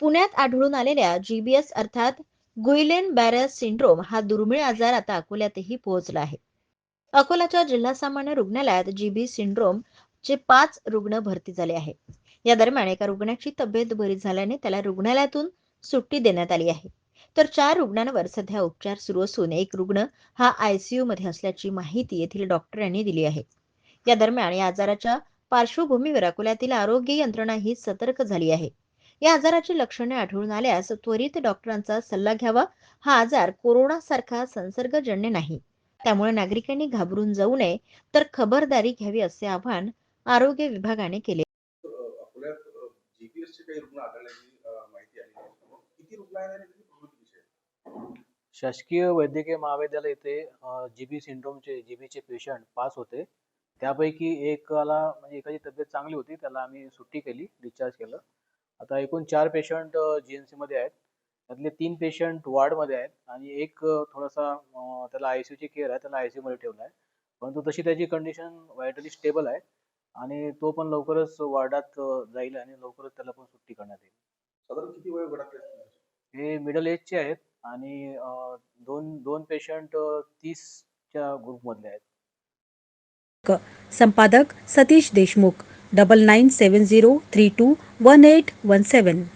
पुण्यात आढळून आलेल्या जीबीएस अर्थात गुइलेन बॅरस सिंड्रोम हा दुर्मिळ आजार आता अकोल्यातही पोहोचला आहे. अकोलाच्या जिल्हा सामान्य रुग्णालयात जीबी सिंड्रोम चे पाच रुग्ण भरती झाले आहे. या दरम्यान एका रुग्णाची तब्येत बरी झाल्याने त्याला रुग्णालयातून सुट्टी देण्यात आली आहे. तर चार रुग्णांवर सध्या उपचार सुरू असून एक रुग्ण हा आयसीयू मध्ये असल्याची माहिती येथील डॉक्टरांनी दिली आहे. या दरम्यान या आजाराच्या पार्श्वभूमीवर अकोल्यातील आरोग्य यंत्रणा ही सतर्क झाली आहे. या आजाराची लक्षणे आढळून आल्यास त्वरित डॉक्टरांचा सल्ला घ्यावा. हा आजार कोरोना सारखा संसर्गजन्य नाही. त्यामुळे नागरिकांनी घाबरून जाऊ नये तर खबरदारी घ्यावी असे आवाहन आरोग्य विभागाने केले. शासकीय वैद्यकीय महाविद्यालय येथे जीबी सिंड्रोमचे जीबीचे पेशंट पास होते. त्यापैकी एकाला म्हणजे एकाची तब्येत चांगली होती त्याला आम्ही सुट्टी केली डिस्चार्ज केलं. आता एकूण चार पेशंट जी एन सीमध्ये आहेत. त्यातले तीन पेशंट वॉर्डमध्ये आहेत आणि एक थोडासा त्याला आय सी यूची केअर आहे त्याला आय सी यूमध्ये ठेवलं आहे. परंतु तशी त्याची कंडिशन वाईटली स्टेबल आहे आणि तो पण लवकरच वॉर्डात जाईल आणि लवकरच त्याला पण सुट्टी करण्यात येईल. साधारण किती वय हे मिडल एजचे आहेत आणि दोन दोन पेशंट तीसच्या ग्रुपमधले आहेत. संपादक सतीश देशमुख. 9970321817.